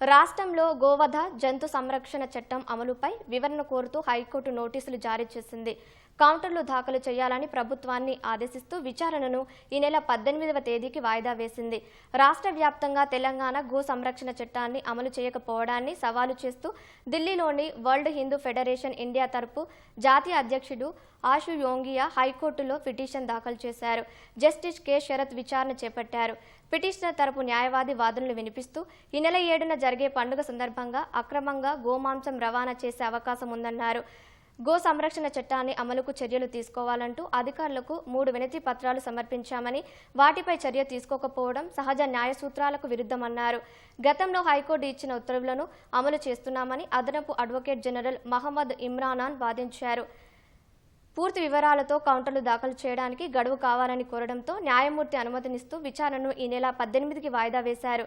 రాష్ట్రంలో గోవధ జంతు సంరక్షణ చట్టం అమలుపై వివరణ కోరుతూ హైకోర్టు నోటీసులు జారీ చేసింది. కౌంటర్లు దాఖలు చేయాలని ప్రభుత్వాన్ని ఆదేశిస్తూ విచారణను ఈ నెల పద్దెనిమిదవ తేదీకి వాయిదా వేసింది. రాష్ట్ర వ్యాప్తంగా తెలంగాణ గో సంరక్షణ చట్టాన్ని అమలు చేయకపోవడాన్ని సవాలు చేస్తూ ఢిల్లీలోని వరల్డ్ హిందూ ఫెడరేషన్ ఇండియా తరపు జాతీయ అధ్యక్షుడు ఆశు యోంగియా హైకోర్టులో పిటిషన్ దాఖలు చేశారు. Justice K. శరత్ విచారణ చేపట్టారు. పిటిషనర్ తరపు న్యాయవాది వాదనలు వినిపిస్తూ ఈ నెల ఏడున జరిగే పండుగ సందర్భంగా అక్రమంగా గోమాంసం రవాణా చేసే అవకాశం ఉందన్నారు. గో సంరక్షణ చట్టాన్ని అమలుకు చర్యలు తీసుకోవాలంటూ అధికారులకు మూడు వినతి పత్రాలు సమర్పించామని వాటిపై చర్య తీసుకోకపోవడం సహజ న్యాయ సూత్రాలకు విరుద్ధమన్నారు. గతంలో హైకోర్టు ఇచ్చిన ఉత్తర్వులను అమలు చేస్తున్నామని అదనపు అడ్వకేట్ జనరల్ మహమ్మద్ ఇమ్రానాన్ వాదించారు. పూర్తి వివరాలతో కౌంటర్లు దాఖలు చేయడానికి గడువు కావాలని కోరడంతో న్యాయమూర్తి అనుమతినిస్తూ విచారణను ఈ నెల పద్దెనిమిదికి వాయిదా వేశారు.